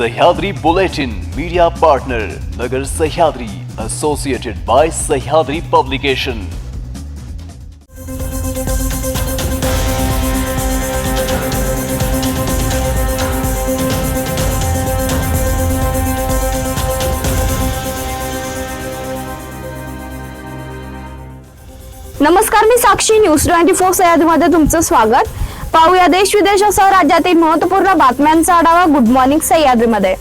Sahyadri Bulletin Media Partner Nagar Sahyadri Associated by Sahyadri Publication. नमस्कार मी Sakshi news twenty four सह्याद्रीमध्ये तुमचं स्वागत. पाहूया देश विदेशासह राज्यातील महत्त्वपूर्ण बातम्यांचा आढावा गुड मॉर्निंग सह्याद्रीमध्ये.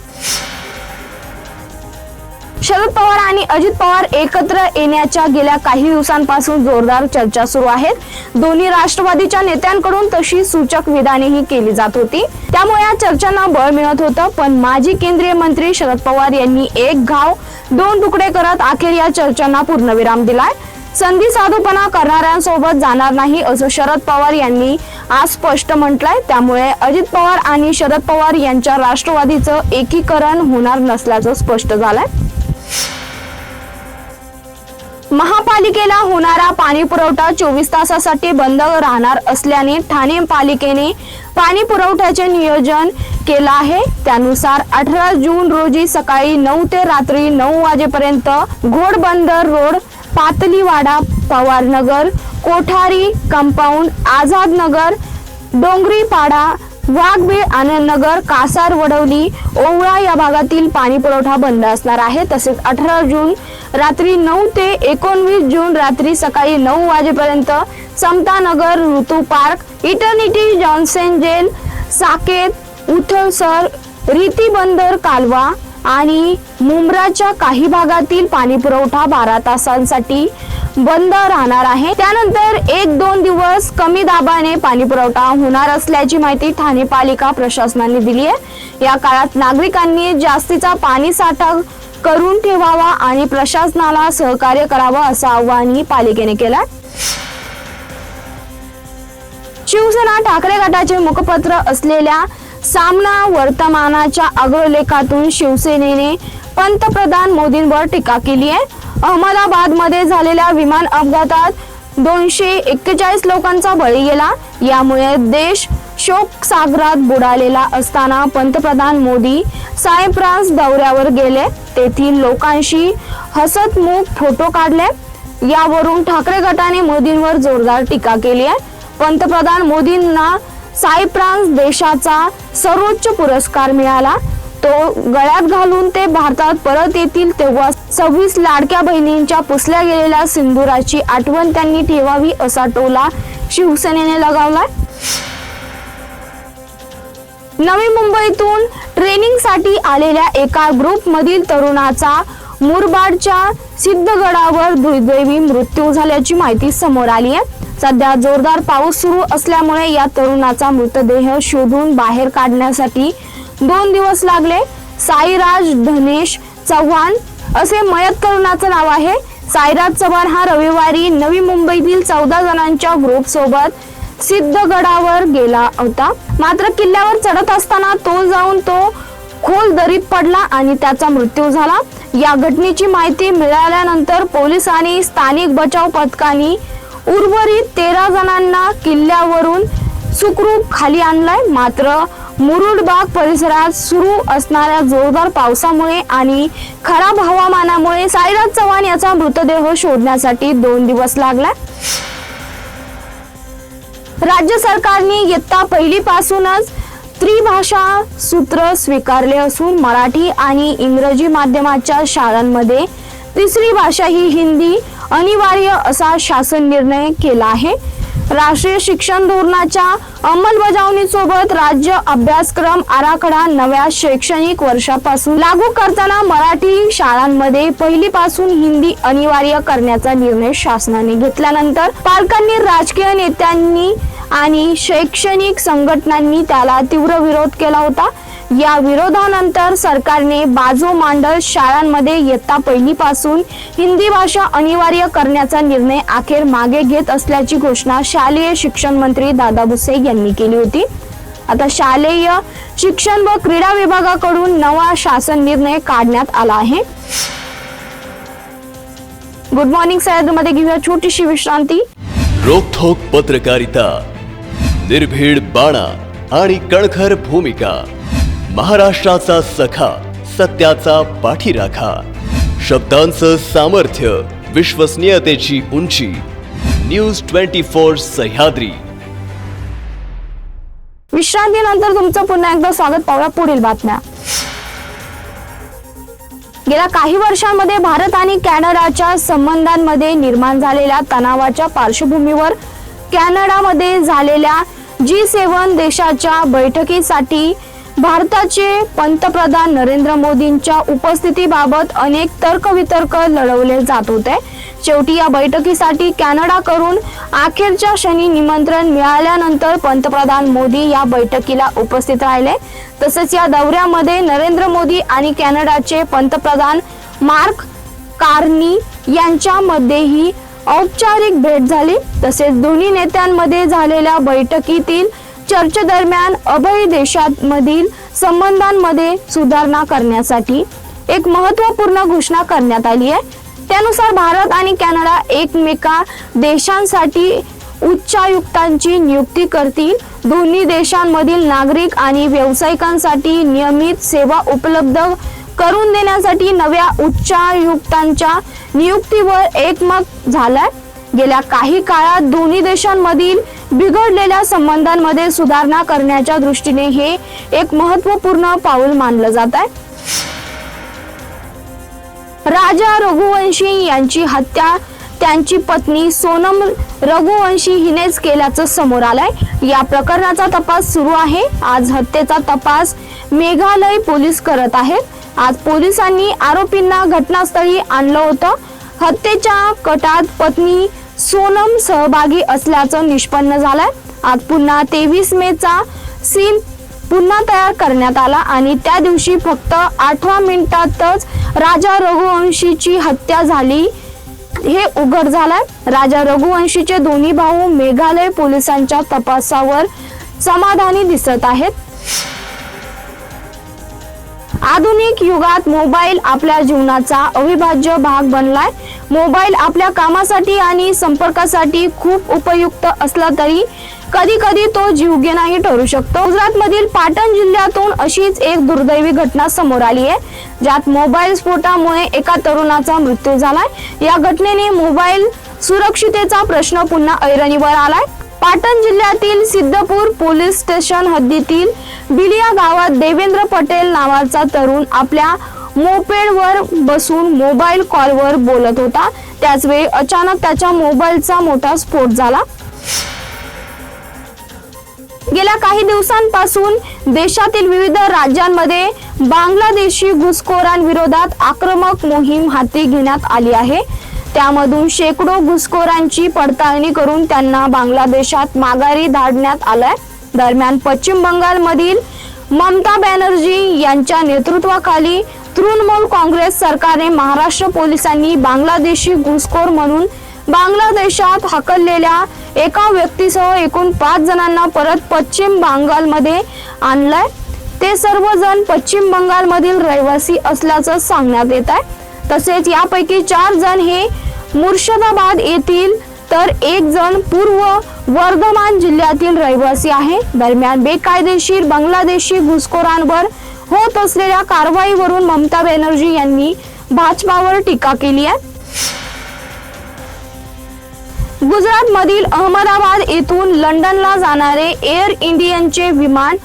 शरद पवार आणि अजित पवार एकत्र येण्याच्या गेल्या काही दिवसांपासून जोरदार चर्चा सुरू आहेत. दोन्ही राष्ट्रवादीच्या नेत्यांकडून तशी सूचक विधानेही केली जात होती. त्यामुळे या चर्चांना बळ मिळत होतं पण माजी केंद्रीय मंत्री शरद पवार यांनी एक घाव दोन तुकडे करत अखेर या चर्चांना पूर्णविराम दिलाय. संधी साधूपणा करणाऱ्यांसोबत जाणार नाही असं शरद पवार यांनी आज स्पष्ट म्हटलंय. त्यामुळे अजित पवार आणि शरद पवार यांच्या राष्ट्रवादीचं एकीकरण होणार नसल्याचं स्पष्ट झालंय. महापालिकेला होणारा पाणी पुरवठा चोवीस तासासाठी बंद राहणार असल्याने ठाणे पालिकेने पाणी पुरवठ्याचे नियोजन केलं आहे. त्यानुसार अठरा जून रोजी सकाळी नऊ ते रात्री नऊ वाजेपर्यंत घोडबंदर रोड पातलीवाडा पवारनगर कोठारी कंपाऊंड आझाद नगर डोंगरीपाडा वाघबीळ आनंदनगर कासार वडवली ओवळा या भागातील पाणी पुरवठा बंद असणार आहे. तसेच अठरा जून रात्री नऊ ते एकोणवीस जून रात्री सकाळी नऊ वाजेपर्यंत Samatanagar Rutu park eternity Johnson jail Saket Uthalsar Reti Bunder Kalwa आणि मुंब्राच्या काही भागातील पाणी पुरवठा बारा तासांसाठी बंद राहणार आहे. त्यानंतर एक दोन दिवस कमी दाबाने पाणी पुरवठा होणार असल्याची माहिती ठाणे पालिका प्रशासनाने दिली आहे. या काळात नागरिकांनी जास्तीचा पाणी साठा करून ठेवावा आणि प्रशासनाला सहकार्य करावं असं आवाहनही पालिकेने केलं शिवसेना ठाकरे गटाचे मुखपत्र असलेल्या सामना वर्तमानाच्या अग्रलेखातून शिवसेनेने पंतप्रधान मोदींवर टीका केली आहे. अहमदाबादमध्ये झालेल्या विमान अपघातात दोनशे एक्केचाळीस लोकांचा बळी गेला. यामुळे देश शोक सागरात बुडालेला असताना पंतप्रधान मोदी सायप्रान्स दौऱ्यावर गेले. तेथील लोकांशी हसतमुख फोटो काढले. यावरून ठाकरे गटाने मोदींवर जोरदार टीका केली आहे. पंतप्रधान मोदींना सायप्रान्स देशाचा सर्वोच्च पुरस्कार मिळाला. तो गळ्यात घालून ते भारतात परत येतील तेव्हा सव्वीस लाडक्या बहिणींच्या पुसल्या गेलेल्या सिंदुराची आठवण त्यांनी ठेवावी असा टोला शिवसेनेने लगावलाय. नवी मुंबईतून ट्रेनिंगसाठी आलेल्या एका ग्रुपमधील तरुणाचा मुरबाडच्या सिद्धगडावर दुर्दैवी मृत्यू झाल्याची माहिती समोर आली आहे. सध्या जोरदार पाऊस सुरू असल्यामुळे या तरुणाचा मृतदेह शोधून बाहेर काढण्यासाठी दोन दिवस लागले. साईराज धनेश चव्हाण असे मयत तरुणाचं नाव आहे. साईराज चव्हाण हा रविवारी नवी मुंबईतील चौदा जणांच्या ग्रुप सोबत सिद्धगडावर गेला होता. मात्र किल्ल्यावर चढत असताना तो जाऊन तो खोल दरीत पडला आणि त्याचा मृत्यू झाला. या घटनेची माहिती मिळाल्यानंतर पोलिसांनी स्थानिक बचाव पथकांनी उर्वरित तेरा जणांना किल्ल्यावरून सुखरूप खाली आणलाय. मात्र मुरुडबाग परिसरात सुरू असणाऱ्या जोरदार पावसामुळे आणि खराब हवामानामुळे साईराज चव्हाण याचा मृतदेह शोधण्यासाठी दोन दिवस लागला राज्य सरकारने इयत्ता पहिलीपासूनच त्रिभाषा सूत्र स्वीकारले असून मराठी आणि इंग्रजी माध्यमाच्या शाळांमध्ये तिसरी भाषा ही हिंदी अनिवार्य असा शासन निर्णय केला आहे. राष्ट्रीय शिक्षण धोरणाच्या अंमलबजावणीसोबत राज्य अभ्यासक्रम आराखडा नव्या शैक्षणिक वर्षापासून लागू करताना मराठी शाळांमध्ये पहिलीपासून हिंदी अनिवार्य करण्याचा निर्णय शासनाने घेतल्यानंतर पालकांनी राजकीय नेत्यांनी आणि शैक्षणिक संघटनांनी त्याला तीव्र विरोध केला होता. या विरोधानंतर सरकारने बाजू मांडल शाळांमध्ये इयत्ता पहिलीपासून हिंदी भाषा अनिवार्य करण्याचा निर्णय अखेर मागे घेत असल्याची घोषणा शालेय शिक्षण मंत्री दादा भुसे यांनी केली होती. आता शालेय शिक्षण व क्रीडा विभागाकडून नवा शासन निर्णय काढण्यात आला आहे. गुड मॉर्निंग सह्याद्रीमध्ये घेऊया छोटीशी विश्रांती. रोखोक पत्रकारिता. निर्भीड बाणा आणि कणखर भूमिका. महाराष्ट्राचा सखा सत्याचा पाठीराखा. शब्दांचं सामर्थ्य विश्वसनीयतेची उंची. News twenty four Sahyadri. विश्रांतीनंतर तुमचं पुन्हा एकदा स्वागत पाहूया पुढील बातम्या. गेल्या काही वर्षांमध्ये भारत आणि कॅनडाच्या संबंधांमध्ये निर्माण झालेल्या तणावाच्या पार्श्वभूमीवर कॅनडामध्ये झालेल्या जी सेवन देशाच्या बैठकीसाठी भारताचे पंतप्रधान नरेंद्र मोदींच्या उपस्थितीबाबत अनेक तर्कवितर्क लढवले जात होते. शेवटी या बैठकीसाठी कॅनडाकडून अखेरच्या क्षणी निमंत्रण मिळाल्यानंतर पंतप्रधान मोदी या बैठकीला उपस्थित राहिले. तसेच या दौऱ्यामध्ये नरेंद्र मोदी आणि कॅनडाचे पंतप्रधान मार्क कार्नी यांच्यामध्येही औपचारिक भेट झाली. तसेच दोन्ही नेत्यांमध्ये झालेल्या बैठकीतील चर्चेदरम्यान अभय देशांमधील संबंधांमध्ये सुधारणा करण्यासाठी एक महत्त्वपूर्ण घोषणा करण्यात आली आहे. त्यानुसार भारत आणि कॅनडा एकमेका देशांसाठी उच्चायुक्तांची नियुक्ती करतील. दोन्ही देशांमधील नागरिक आणि व्यावसायिकांसाठी नियमित सेवा उपलब्ध करून देण्यासाठी नव्या उच्चायुक्तांच्या नियुक्तीवर एकमत झालाय. गेल्या काही काळात दोन्ही देशांमधील बिघडलेल्या संबंधांमध्ये सुधारणा करण्याच्या दृष्टीने हे एक महत्त्वपूर्ण पाऊल मानलं जात आहे. राजा रघुवंशी यांची हत्या त्यांची पत्नी सोनम रघुवंशी हिनेच केल्याचं समोर आलंय. या प्रकरणाचा तपास सुरू आहे. आज हत्येचा तपास मेघालय पोलीस करत आहेत. आज पोलिसांनी आरोपींना घटनास्थळी आणलं होतं. हत्येच्या कटात पत्नी सोनम सहभागी असल्याचं निष्पन्न झालंय. आज पुन्हा तेवीस मेचा सीन पुन्हा तयार करण्यात आला आणि त्या दिवशी फक्त आठव्या मिनिटातच राजा रघुवंशीची हत्या झाली हे उघड झालंय. राजा रघुवंशीचे दोन्ही भाऊ मेघालय पोलिसांच्या तपासावर समाधानी दिसत आहेत. आधुनिक युगात मोबाईल आपल्या जीवनाचा अविभाज्य भाग बनलाय. मोबाईल आपल्या कामासाठी आणि संपर्कासाठी खूप उपयुक्त असला तरी कधी कधी तो जीवघेणाही ठरू शकतो. गुजरात मधील पाटण जिल्ह्यातून अशीच एक दुर्दैवी घटना समोर आली आहे. ज्यात मोबाईल स्फोटामुळे एका तरुणाचा मृत्यू झालाय. या घटनेने मोबाईल सुरक्षितेचा प्रश्न पुन्हा ऐरणीवर आलाय. पाटण जिल्ह्यातील सिद्धपूर पोलीस स्टेशन हद्दीतील बिलिया गावात देवेंद्र पटेल नावाचा तरुण आपल्या मोपेडवर बसून मोबाईल कॉलवर बोलत होता. त्याच वेळी अचानक त्याच्या मोबाईलचा मोठा स्फोट झाला. गेल्या काही दिवसांपासून देशातील विविध राज्यांमध्ये बांगलादेशी घुसखोरांविरोधात आक्रमक मोहीम हाती घेण्यात आली आहे. त्यामधून शेकडो घुसखोरांची पडताळणी करून त्यांना बांगलादेशात माघारी धाडण्यात आलंय. दरम्यान पश्चिम बंगालमधील ममता बॅनर्जी यांच्या नेतृत्वाखाली तृणमूल काँग्रेस सरकारने महाराष्ट्र पोलिसांनी बांगलादेशी घुसखोर म्हणून बांगलादेशात हकललेल्या एका व्यक्तीसह एकूण पाच जणांना परत पश्चिम बंगालमध्ये आणलंय. ते सर्वजण पश्चिम बंगालमधील रहिवासी असल्याचं सांगण्यात येत आहे. तसेच यापैकी चार जण हे मुर्शिदाबाद येथील तर एक जण पूर्व वर्धमान जिल्ह्यातील रहिवासी आहे. दरम्यान बेकायदेशीर बांगलादेशी घुसखोरांवर होत असलेल्या कारवाईवरून ममता बॅनर्जी यांनी भाजपावर टीका केली आहे. गुजरात मधील अहमदाबाद येथून लंडनला जाणारे एअर इंडियनचे विमान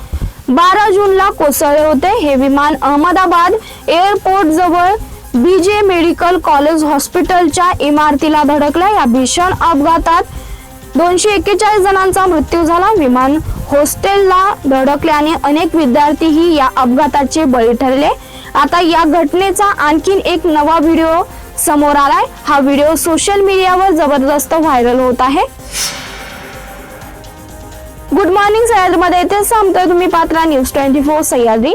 बारा जूनला कोसळले होते. हे विमान अहमदाबाद एअरपोर्ट जवळ बीजे मेडिकल कॉलेज हॉस्पिटलच्या इमारतीला धडकलं. या भीषण अपघातात दोनशे एक्केचाळीस जणांचा मृत्यू झाला. विमान हॉस्टेलला धडकल्याने अनेक विद्यार्थीही या अपघाताचे बळी ठरले. आता या घटनेचा आणखीन एक नवा व्हिडिओ समोर आलाय. हा व्हिडिओ सोशल मीडियावर जबरदस्त व्हायरल होत आहे. गुड मॉर्निंग सह्याद्रीमध्ये येथे संपतोय तुम्ही पात्रा न्यूज ट्वेंटी फोर सह्याद्री.